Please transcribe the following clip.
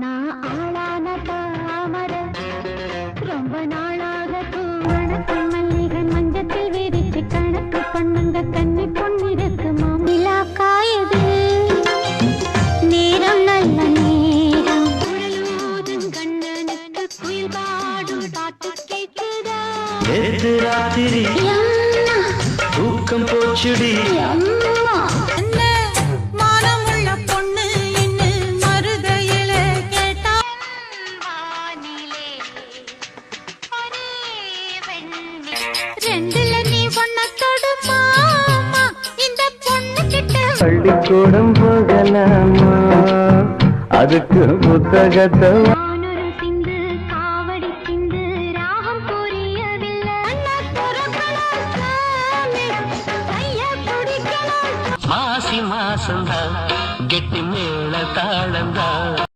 நான் ஆளான தாமர. ரொம்ப நாளாக வணக்கம் மல்லிகை மஞ்சத்தில் விரிச்சு கணக்கு பண்ணுங்க கன்னி பொன்னிருக்கு மாமிலா காயுது. நேரம் நல்ல நேரம். கண்ணனுக்கு குயில் பாடும் பாட்டு கேட்குதா ராத்திரி யம்மா, தூக்கம் போச்சுடி. யம்மா. பள்ளிக்கூடம் போகலாமா? அதுக்கு புத்தகத்தை மாசி மாசந்தா கெட்டி மேல தாளந்தா.